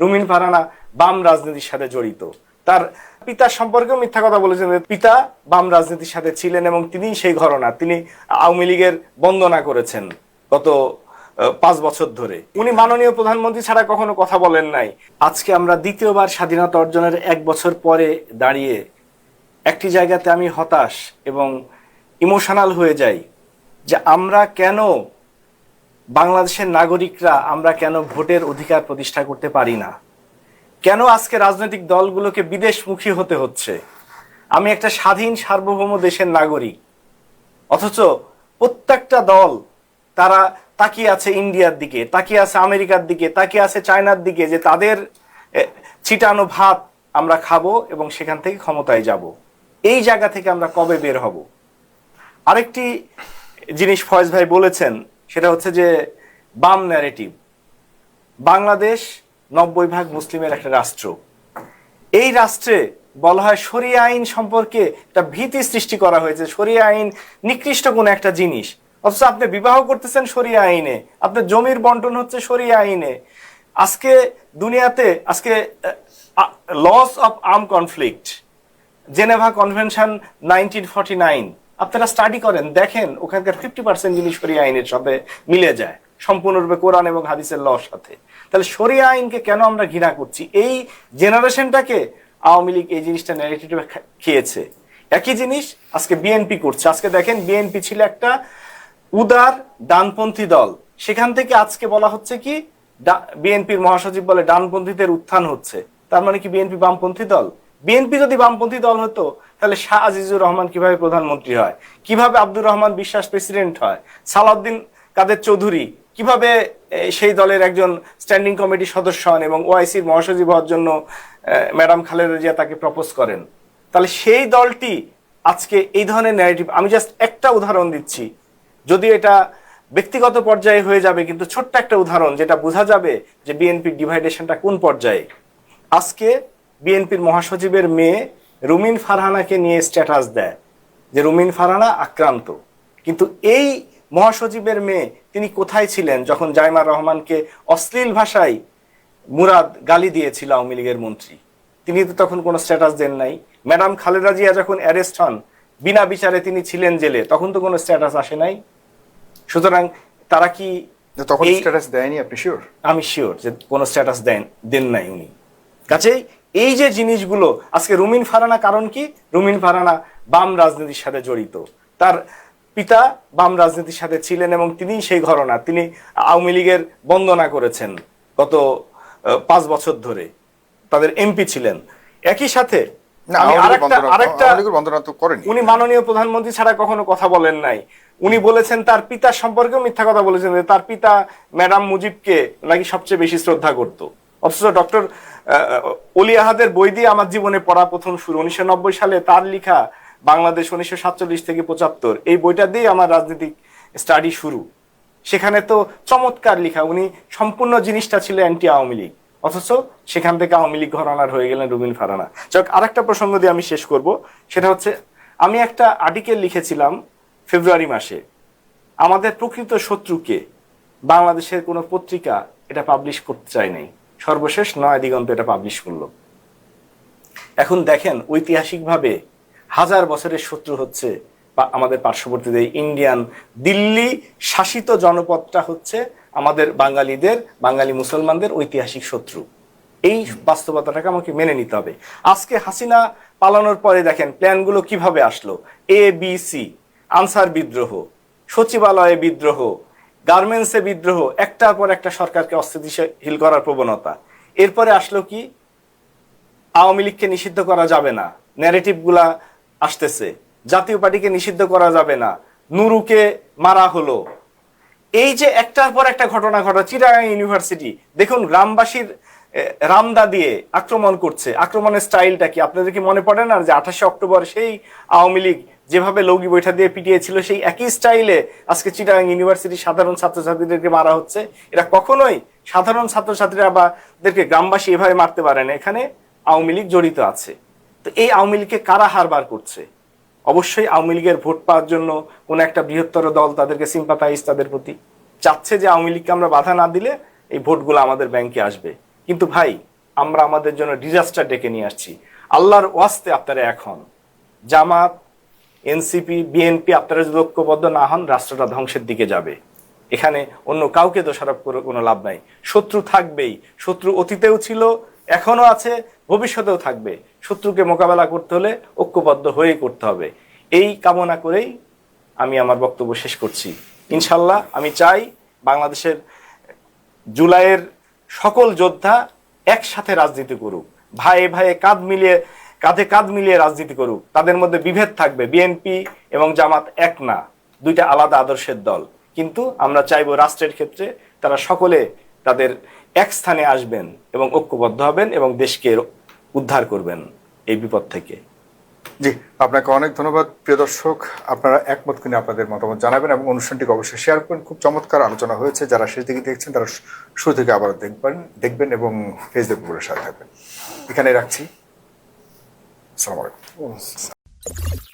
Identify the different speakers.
Speaker 1: রুমিন ফারানা বাম রাজনীতির সাথে জড়িত। তার পিতার সম্পর্কেও মিথ্যা কথা বলেছেন পিতা বাম রাজনীতির সাথে ছিলেন এবং তিনি সেই ঘটনা তিনি আওয়ামী লীগের বন্দনা করেছেন গত পাঁচ বছর ধরে। উনি মাননীয় প্রধানমন্ত্রী ছাড়া কখনো কথা বলেন নাই। আজকে আমরা দ্বিতীয়বার স্বাধীনতা অর্জনের এক বছর পরে দাঁড়িয়ে একটি জায়গাতে আমি হতাশ এবং ইমোশনাল হয়ে যাই যে আমরা কেন বাংলাদেশের নাগরিকরা আমরা কেন ভোটের অধিকার প্রতিষ্ঠা করতে পারি না? কেন আজকে রাজনৈতিক দলগুলোকে বিদেশমুখী হতে হচ্ছে? আমি একটা স্বাধীন, সার্বভৌম দেশের নাগরিক। অথচ প্রত্যেকটা দল তারা তাকিয়ে আছে ইন্ডিয়ার দিকে, তাকিয়ে আছে আমেরিকার দিকে, তাকিয়ে আছে চায়নার দিকে যে তাদের ছিটানো ভাত আমরা খাব এবং সেখান থেকে ক্ষমতায় যাব। এই জায়গা থেকে আমরা কবে বের হব? আরেকটি জিনিস ফয়েজ ভাই বলেছেন সেটা হচ্ছে যে বাম ন্যারেটিভ বাংলাদেশ নব্বই ভাগ মুসলিমের একটা রাষ্ট্র। এই রাষ্ট্রে বলা হয় শরিয়া আইন সম্পর্কে একটা ভীতি সৃষ্টি করা হয়েছে। শরিয়া আইন নিকৃষ্ট কোন একটা জিনিস। অথচ আপনি বিবাহ করতেছেন শরিয়া আইনে। আপনার জমির বন্টন হচ্ছে শরিয়া আইনে। আজকে দুনিয়াতে, আজকে loss of arm conflict Geneva convention nineteen forty nine আপনারা স্টাডি করেন, দেখেন ওখানকার ফিফটি পার্সেন্ট জিনিস শরিয়া আইনের সাথে মিলে যায়, সম্পূর্ণরূপে কোরআন এবং হাদিসের লর সাথে। তাহলে শরিয়া আইনকে কেন আমরা ঘৃণা করছি? এই জেনারেশনটাকে আওয়ামী লীগ এই জিনিসটা ন্যারেটিভে খেয়েছে। একই জিনিস আজকে বিএনপি করছে। আজকে দেখেন বিএনপি ছিল একটা উদার ডানপন্থী দল। সেখান থেকে আজকে বলা হচ্ছে কি বিএনপির মহাসচিব বলে ডানপন্থীদের উত্থান হচ্ছে। তার মানে কি বিএনপি বামপন্থী দল? বিএনপি যদি বামপন্থী দল হতো, তাহলে শাহ আজিজুর রহমান কীভাবে প্রধানমন্ত্রী হয়? কীভাবে আব্দুর রহমান বিশ্বাস প্রেসিডেন্ট হয়? সালাউদ্দিন কাদের চৌধুরী কীভাবে সেই দলের একজন স্ট্যান্ডিং কমিটির সদস্য হন এবং ওআইসির মহাসচিব হওয়ার জন্য ম্যাডাম খালেদা জিয়া তাকে প্রপোজ করেন? তাহলে সেই দলটি আজকে এই ধরনের ন্যারেটিভ আমি জাস্ট একটা উদাহরণ দিচ্ছি। যদিও এটা ব্যক্তিগত পর্যায়ে হয়ে যাবে, কিন্তু ছোট্ট একটা উদাহরণ যেটা বোঝা যাবে যে বিএনপির ডিভাইডেশনটা কোন পর্যায়ে। আজকে বিএনপির মহাসচিবের মেয়ে রুমিন ফারহানাকে নিয়ে স্ট্যাটাস দেয় যে রুমিন ফারহানা আক্রান্ত। কিন্তু এই মহাসচিবের মেয়ে তিনি কোথায় ছিলেন যখন জাইমার রহমানকে অশ্লীল ভাষায় মুরাদ গালি দিয়েছিল আওয়ামী লীগের মন্ত্রী? তিনি তো তখন কোনো স্ট্যাটাস দেন নাই। ম্যাডাম খালেদা জিয়া যখন অ্যারেস্ট হন বিনা বিচারে তিনি ছিলেন জেলে তখন তো কোনো স্ট্যাটাস আসে নাই। সুতরাং তারা কি
Speaker 2: তখন স্ট্যাটাস দেয়নি আপনি শিওর
Speaker 1: আমি শিওর যে কোনো স্ট্যাটাস দেন দেন নাই উনি। কাছেই এই যে জিনিসগুলো আজকে রুমিন ফারানা কারণ কি? রুমিন ফারানা বাম রাজনীতির সাথে জড়িত। তার পিতা বাম রাজনীতির সাথে ছিলেন এবং তিনি সেই ঘটনা তিনি আওয়ামী লীগের বন্দনা করেছেন গত পাঁচ বছর ধরে। তাদের এমপি ছিলেন। একই সাথে উনি মাননীয় প্রধানমন্ত্রী ছাড়া কখনো কথা বলেন নাই। উনি বলেছেন তার পিতা সম্পর্কেও মিথ্যা কথা বলেছেন যে তার পিতা ম্যাডাম মুজিবকে নাকি সবচেয়ে বেশি শ্রদ্ধা করত। অথচ ডক্টর অলি আহাদের বই দিয়ে আমার জীবনে পড়া প্রথম শুরু, উনিশশো নব্বই সালে তার লিখা বাংলাদেশ উনিশশো সাতচল্লিশ থেকে পঁচাত্তর। এই বইটা দিয়ে আমার রাজনৈতিক স্টাডি শুরু। সেখানে তো চমৎকার লিখা, উনি সম্পূর্ণ জিনিসটা ছিল অ্যান্টি আওয়ামী লীগ। অথচ সেখান থেকে আওয়ামী লীগ ঘরানার হয়ে গেলেন রুবিন ফারানা। যাক আরেকটা প্রসঙ্গ দিয়ে আমি শেষ করব। সেটা হচ্ছে, আমি একটা আর্টিকেল লিখেছিলাম ফেব্রুয়ারি মাসে। আমাদের প্রকৃত শত্রুকে বাংলাদেশের কোনো পত্রিকা এটা পাবলিশ করতে চায় নাই। সর্বশেষ নয় দিগন্ত এটা পাবলিশ করল। এখন দেখেন ঐতিহাসিকভাবে হাজার বছরের শত্রু হচ্ছে আমাদের পার্শ্ববর্তীতে ইন্ডিয়ান দিল্লি শাসিত জনপদটা হচ্ছে আমাদের বাঙালিদের, বাঙালি মুসলমানদের ঐতিহাসিক শত্রু। এই বাস্তবতাটাকে আমাকে মেনে নিতে হবে। আজকে হাসিনা পালানোর পরে দেখেন প্ল্যানগুলো কীভাবে আসলো? এ বি সি আনসার বিদ্রোহ, সচিবালয়ে বিদ্রোহ গার্মেন্টসে বিদ্রোহ, একটার পর একটা সরকারকে অস্থিতিশীল করার প্রবণতা। এরপরে আসলো কি, আওয়ামী লীগকে নিষিদ্ধ করা যাবে না ন্যারেটিভগুলা আসতেছে, জাতীয় পার্টিকে নিষিদ্ধ করা যাবে না, নুরুকে মারা হলো। এই যে একটার পর একটা ঘটনা ঘটা চিরাং ইউনিভার্সিটি, দেখুন গ্রামবাসীর রামদা দিয়ে আক্রমণ করছে। আক্রমণের স্টাইলটা কি? আপনাদের কি মনে পড়ে না যে আঠাশে অক্টোবর সেই আওয়ামী লীগ যেভাবে লগি বৈঠা দিয়ে পিটিয়েছিল সেই একই স্টাইলে আজকে চিটাগাং ইউনিভার্সিটির সাধারণ ছাত্রছাত্রীদেরকে মারা হচ্ছে। এটা কখনোই সাধারণ ছাত্রছাত্রীরা বা এদেরকে গ্রামবাসী এভাবে মারতে পারে না। এখানে আওয়ামী লীগ জড়িত আছে। তো এই আওয়ামী লীগকে কারা হারবার করছে? অবশ্যই আওয়ামী লীগের ভোট পাওয়ার জন্য কোনো একটা বৃহত্তর দল তাদেরকে সিম্পাথাইজ তাদের প্রতি চাচ্ছে যে আওয়ামী লীগকে আমরা বাধা না দিলে এই ভোটগুলো আমাদের ব্যাংকে আসবে। কিন্তু ভাই, আমরা আমাদের জন্য ডিজাস্টার ডেকে নিয়ে আসছি। আল্লাহর ওয়াস্তে আপনারা এখন জামাত এনসিপি, বিএনপি, আপনারা যদি ঐক্যবদ্ধ না হন, রাষ্ট্রটা ধ্বংসের দিকে যাবে। এখানে অন্য কাউকে দোষারোপ করে কোনো লাভ নাই। শত্রু থাকবেই। শত্রু অতীতেও ছিল এখনও আছে, ভবিষ্যতেও থাকবে। শত্রুকে মোকাবেলা করতে হলে ঐক্যবদ্ধ হয়েই করতে হবে। এই কামনা করেই আমি আমার বক্তব্য শেষ করছি। ইনশাল্লাহ আমি চাই বাংলাদেশের জুলাইয়ের সকল যোদ্ধা একসাথে রাজনীতি করুক। ভাইয়ে ভাইয়ে কাঁধ মিলিয়ে কাঁধে কাঁধ মিলিয়ে রাজনীতি করুক, তাদের মধ্যে বিভেদ থাকবে বিএনপি এবং জামাত এক না, দুইটা আলাদা আদর্শের দল। কিন্তু আমরা চাইব রাষ্ট্রের ক্ষেত্রে তারা সকলে তাদের এক স্থানে আসবেন এবং ঐক্যবদ্ধ হবেন এবং দেশকে উদ্ধার করবেন এই বিপদ থেকে।
Speaker 2: জি, আপনাকে অনেক ধন্যবাদ। প্রিয় দর্শক, আপনারা একমত কিনে আপনাদের মতামত জানাবেন এবং অনুষ্ঠানটিকে অবশ্যই শেয়ার করবেন খুব চমৎকার আলোচনা হয়েছে। যারা শেষ দিকে দেখছেন, তারা শুরু থেকে আবার দেখবেন দেখবেন এবং ফেসবুক গ্রুপের সাথে থাকবেন। এখানে রাখছি। আসসালামু আলাইকুম